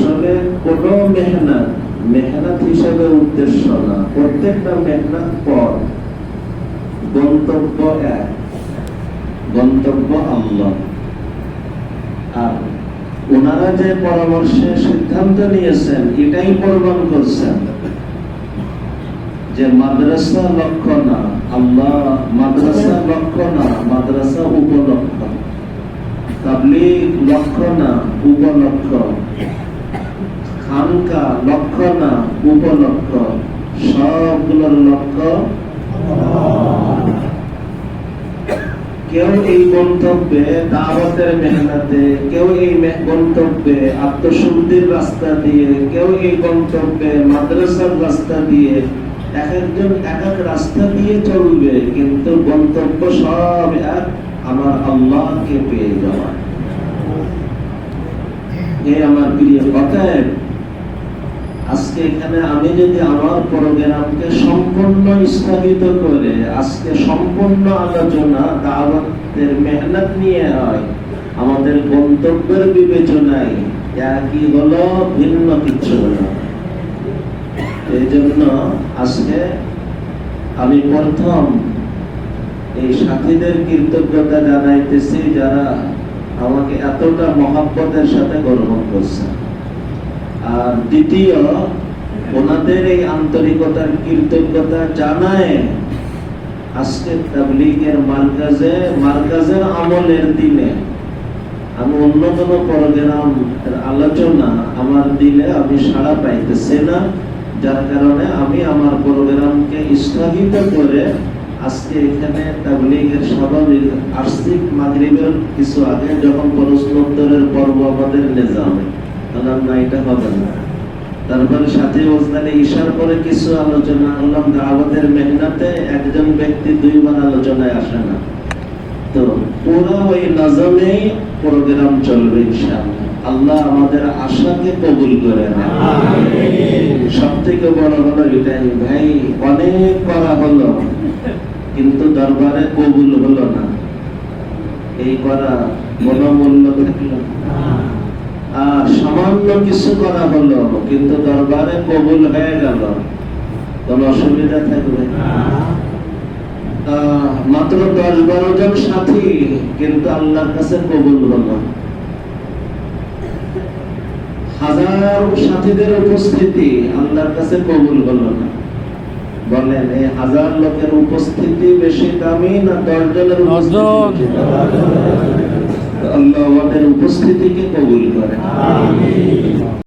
আসলে কোনো মেহনত মেহনত হিসেবে উদ্দেশ্য না। প্রত্যেকটা মেহনত পর। গন্তব্য এক, গন্তব্য আল্লাহ। আর ওনারা যে পরামর্শে সিদ্ধান্ত নিয়েছেন, এটাই প্রমাণ করছেন যে মাদ্রাসা লক্ষ্য না, আল্লাহ মাদ্রাসা লক্ষ্য না, মাদ্রাসা উপলক্ষ। তাবলিগ লক্ষ্য না, উপলক্ষ। খানকা লক্ষ্য না উপলক্ষ, সবগুলোর লক্ষ্য কেউ এই গন্তব্যে দাওয়াতের মেহনতে, কেউ এই গন্তব্যে আত্মশুদ্ধির রাস্তা দিয়ে, কেউ এই গন্তব্যে মাদ্রাসার রাস্তা দিয়ে এক একজন এক এক রাস্তা দিয়ে চলবে, কিন্তু গন্তব্য সব এক, আমার আল্লাহকে পেয়ে যাওয়া। এ আমার প্রিয়, অতএব আজকে এখানে আমি যদি আমার প্রোগ্রামকে সম্পূর্ণ স্থগিত করে, আজকে সম্পূর্ণ আলোচনা, দাওয়াতের মেহনত নিয়ে হয়, আমাদের গন্তব্যের বিবেচনায় একই হলো ভিন্ন কিছু এই জন্য আজকে আমি প্রথম এই সাথীদের কৃতজ্ঞতা জানাইতেছি যারা আমাকে এতটা মহাব্বতের সাথে গ্রহণ করছে আর দ্বিতীয়, ওনাদের এই আন্তরিকতার কৃতজ্ঞতা জানায় আজকে তাবলিগের মার্কাজে, মার্কাজের আমলের দিনে। আমি অন্য কোনো প্রোগ্রাম আলোচনা আমার দিলে আমি সাড়া পাইতেছি না, যার কারণে আমি আমার প্রোগ্রামকে স্থগিত করে আজকে এখানে তাবলিগের স্বাভাবিক আর্থিক মাগরিবের কিছু আগে যখন প্রশ্নোত্তরের পর্ব আমাদের নিজামে বললাম না এটা হবে না। তারপরে সাথে ওজদানে ইশার করে কিছু আলোচনা করলাম দাওয়াতের একজন ব্যক্তি দুইবার আলোচনায় আসে না। তো পুরো ওই নজমেই প্রোগ্রাম চলবে ইনশাআল্লাহ। আল্লাহ আমাদের আশাকে কবুল করে সব থেকে বড় হলো এটাই ভাই অনেক করা হলো কিন্তু দরবারে কবুল হলো না। এই করা কোনো মূল্য থাকল না। সামান্য কিছু করা হলো, কিন্তু দরবারে কবুল হয়ে গেল। কোন অসুবিধা থাকবে? মাত্র দশ বারো জন সাথী, কিন্তু আল্লাহর কাছে কবুল হলো হাজার সাথীদের উপস্থিতি আল্লাহর কাছে কবুল হলো না। বলেন, এই হাজার লোকের উপস্থিতি বেশি দামি না দশ জনের উপস্থিতি? আল্লাহ আমাদের উপস্থিতিকে কবুল করে।